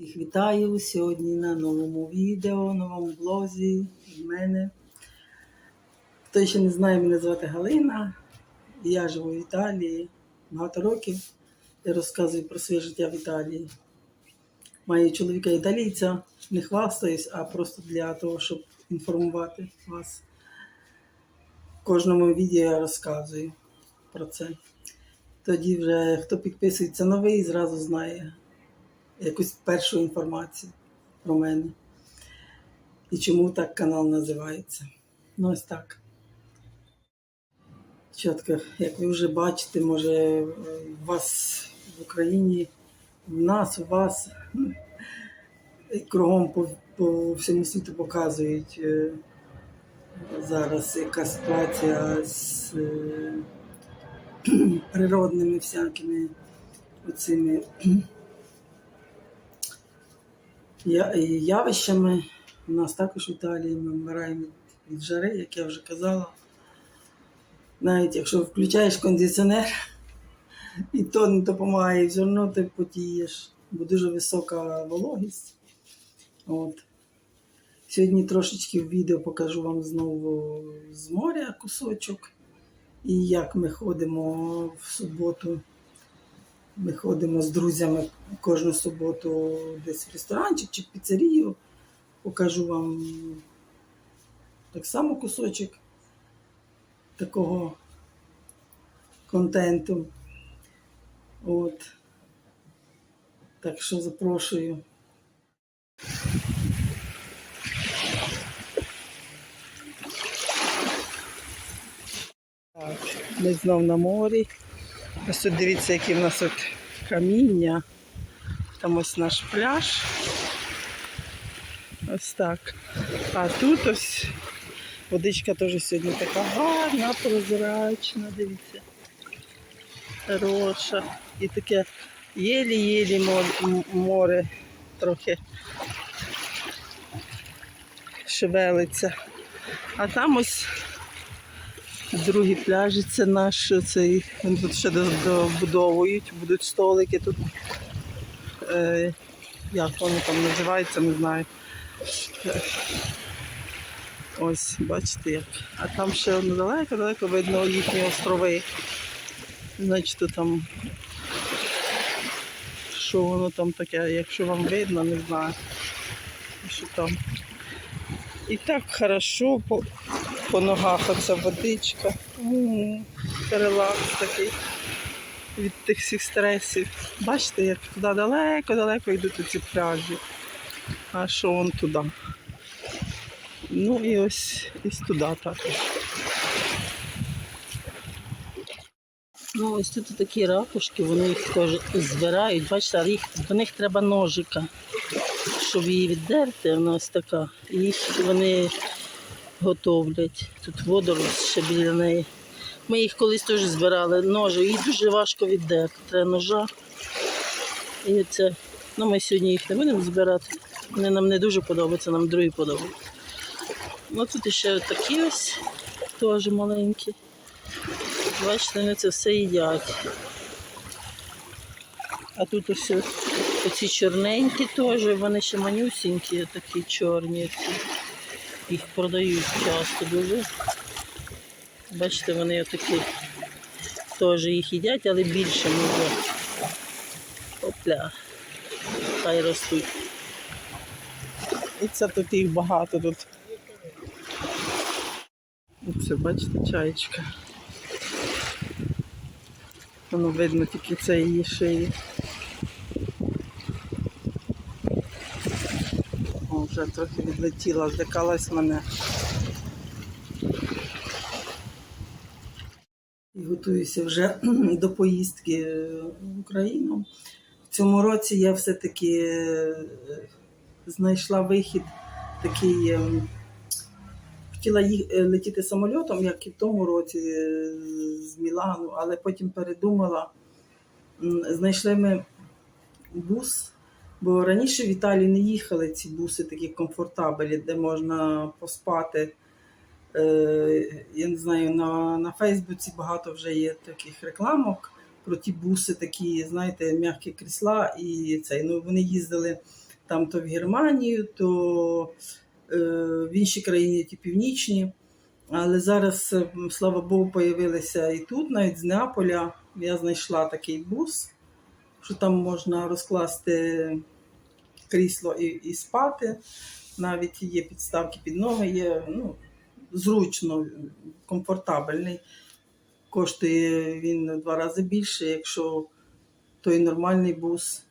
Всіх вітаю сьогодні на новому відео, новому блозі від мене. Хто ще не знає, мене звати Галина. Я живу в Італії багато років. Я розказую про своє життя в Італії. Маю чоловіка італійця, не хвастаюсь, а просто для того, щоб інформувати вас. В кожному відео я розказую про це. Тоді вже хто підписується новий, зразу знає якусь першу інформацію про мене. І чому так канал називається. Ну, ось так. Чітко, як ви вже бачите, може, у вас в Україні, в нас, у вас кругом по, по всьому світу показують е, зараз, яка ситуація з е, природними всякими оцими явищами. У нас також в Італії ми вмираємо від, від жари, як я вже казала. Навіть якщо включаєш кондиціонер, і то не допомагає, все одно ти потієш, бо дуже висока вологість. От. Сьогодні трошечки в відео покажу вам знову з моря кусочок. І як ми ходимо в суботу. Ми ходимо з друзями кожну суботу десь в ресторанчик чи в піцерію. Покажу вам так само кусочок такого контенту. От. Так що запрошую. Так, ми знов на морі. Ось тут дивіться, які в нас от каміння. Там ось наш пляж. Ось так. А тут ось водичка теж сьогодні така гарна, прозрачна, дивіться. Хороша. І таке єлі-єлі мо- море трохи шевелиться. А там ось Другі пляжі це наш цей. Вони тут ще добудовують, будуть столики тут. Е, як вони там називаються, не знаю. Ось, бачите як. А там ще воно далеко-далеко видно їхні острови. Значить, там. Що воно там таке, якщо вам видно, не знаю. Що там. І так хорошо по, ногах оця водичка. М, Релакс такий від тих всіх стресів. Бачите, як туди далеко-далеко йдуть ці пляжі. А що вон туди? Ну і ось ось туди також. Ну, ось тут такі ракушки, вони їх теж збирають. Бачите, їх, до них треба ножика, щоб її віддерти. Вона ось така. І їх вони готовлять. Тут водорос ще біля неї. Ми їх колись теж збирали ножи, їх дуже важко віддерти. Треба ножа. І це, ну ми сьогодні їх не будемо збирати. Вони нам не дуже подобаються, нам другі подобаються. Ну тут ще такі ось теж маленькі. Бачите, вони це все їдять. А тут ось оці чорненькі теж, вони ще манюсінькі, такі чорні. ці. Їх продають часто дуже. Бачите, вони отакі теж їх їдять, але більше може. Опля. Хай ростуть. І це тут їх багато тут. Оце, бачите, чаєчка. Воно видно тільки це її шиї. Вже трохи відлетіла, злякалась мене. І готуюся вже до поїздки в Україну. В цьому році я все-таки е, знайшла вихід такий. ем, Хотіла е, летіти самольотом, як і в тому році е, з Мілану, але потім передумала. Знайшли ми бус, бо раніше в Італії не їхали ці буси такі комфортабелі, де можна поспати. Е, Я не знаю, на, на Фейсбуці багато вже є таких рекламок про ті буси, такі, знаєте, м'які крісла і цей. Ну, вони їздили там то в Германію, то е, в інші країни, ті північні. Але зараз, слава Богу, появилися і тут, навіть з Неаполя. Я знайшла такий бус, що там можна розкласти крісло і, і спати. Навіть є підставки під ноги, є ну, зручно, комфортабельний. Коштує він в два рази більше, якщо той нормальний бус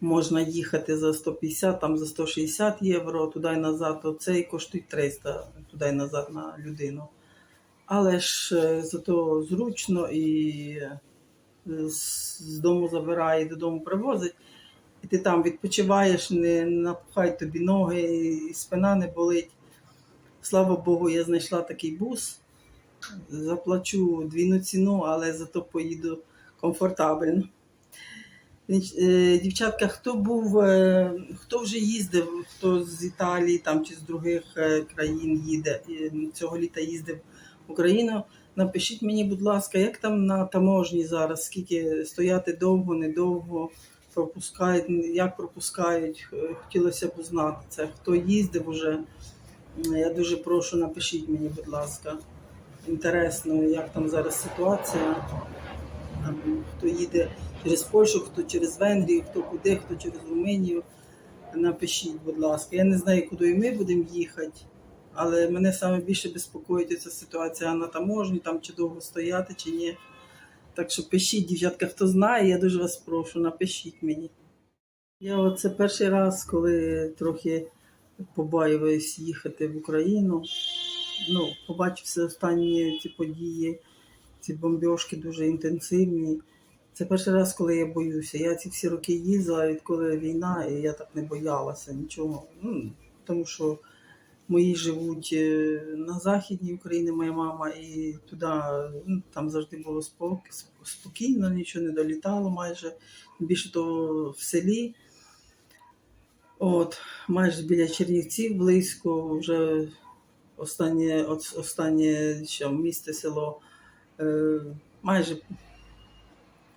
можна їхати за 150, там за 160 євро туди і назад, то цей коштує 300 туди і назад на людину. Але ж е, зато зручно і з, дому забирає, додому привозить. І ти там відпочиваєш, не напхай тобі ноги, і спина не болить. Слава Богу, я знайшла такий бус. Заплачу двійну ціну, але зато поїду комфортабельно. Е, Дівчатка, хто був, е, хто вже їздив, хто з Італії там, чи з других е, країн їде, цього літа їздив в Україну, напишіть мені, будь ласка, як там на таможні зараз, скільки стояти довго, недовго, пропускають, як пропускають, Е, хотілося б узнати це. Хто їздив уже, я дуже прошу, напишіть мені, будь ласка. Інтересно, як там зараз ситуація. Там, Хто їде через Польщу, хто через Венгрію, хто куди, хто через Румунію. Напишіть, будь ласка. Я не знаю, куди ми будемо їхати, але мене саме більше безпокоїть ця ситуація на таможні, там чи довго стояти, чи ні. Так що пишіть, дівчатка, хто знає, я дуже вас прошу, напишіть мені. Я оце перший раз, коли трохи побаююсь їхати в Україну. Ну, побачив все останні ці події, ці бомбьошки дуже інтенсивні. Це перший раз, коли я боюся. Я ці всі роки їздила, відколи війна, і я так не боялася нічого. Ну, тому що мої живуть е, на західній Україні, моя мама, і туди ну, там завжди було спок- спокійно, нічого не долітало майже. Більше того, в селі. От, майже біля Чернівців близько, вже останнє, останнє що, місто, село, е, майже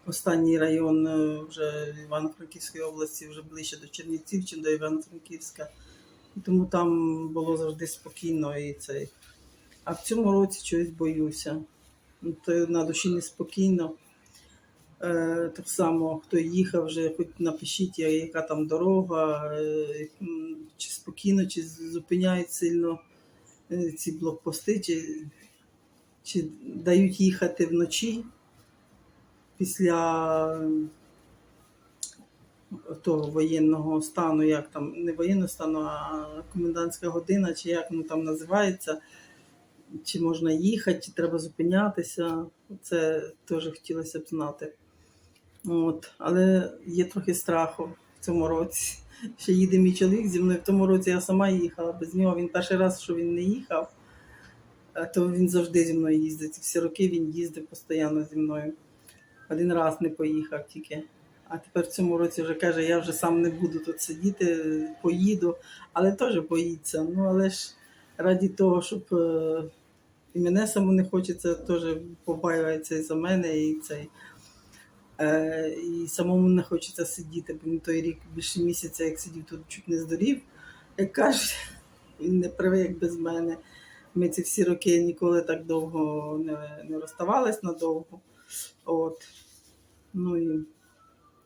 останній район е, вже Івано-Франківської області, вже ближче до Чернівців, чи до Івано-Франківська. Тому там було завжди спокійно і цей. А в цьому році чогось боюся. Ну, То на душі неспокійно. Е, так само, хто їхав вже, хоч напишіть, яка там дорога, е, чи спокійно, чи зупиняють сильно е, ці блокпости, чи, чи дають їхати вночі після того воєнного стану, як там, не воєнного стану, а комендантська година, чи як воно там називається, чи можна їхати, чи треба зупинятися. Це теж хотілося б знати. От. Але є трохи страху в цьому році. Ще їде мій чоловік зі мною. В тому році я сама їхала без нього. Він перший раз, що він не їхав, то він завжди зі мною їздить. Всі роки він їздив постійно зі мною. Один раз не поїхав тільки. А тепер в цьому році вже каже, я вже сам не буду тут сидіти, поїду, але теж боїться. Ну але ж раді того, щоб е, і мене саму не хочеться, теж побаюється і за мене, і цей. Е, і самому не хочеться сидіти, бо він той рік більше місяця, як сидів тут, чуть не здурів. Як кажуть, він не привик без мене. Ми ці всі роки ніколи так довго не, не розставались надовго. От. Ну і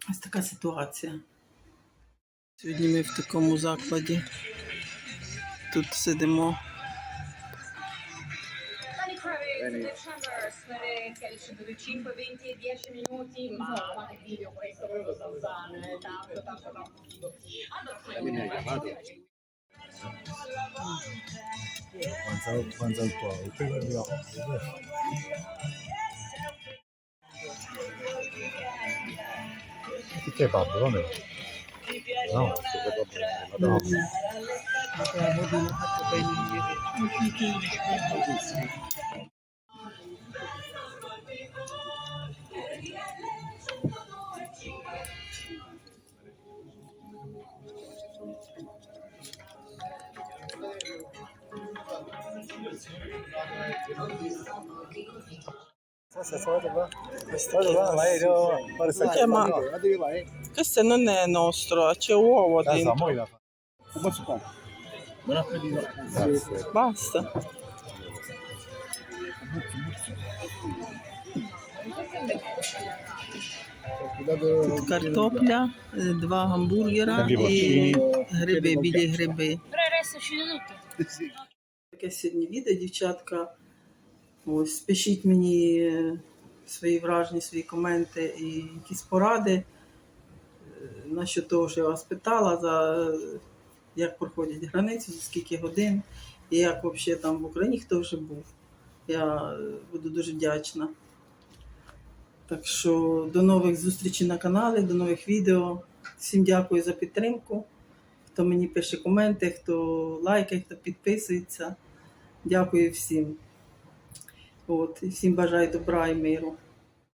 ось така ситуація. Сьогодні ми в такому закладі. Тут сидимо. que kebabão, meu. Não, você é babão. Não. Thank you. Minuti, ma questo, eh, non è nostro, c'è uovo dentro. Basta. Тут картопля, е, два гамбургера і гриби, білі гриби. Таке сьогодні відео, дівчатка. Ось, пишіть мені е, свої враження, свої коменти і якісь поради. е, Насчет того, що я вас питала, за е, як проходять границю, за скільки годин, і як взагалі там в Україні хто вже був. Я буду дуже вдячна. Так що до нових зустрічей на каналі, до нових відео. Всім дякую за підтримку. Хто мені пише коменти, хто лайкає, хто підписується. Дякую всім. От, і всім бажаю добра і миру.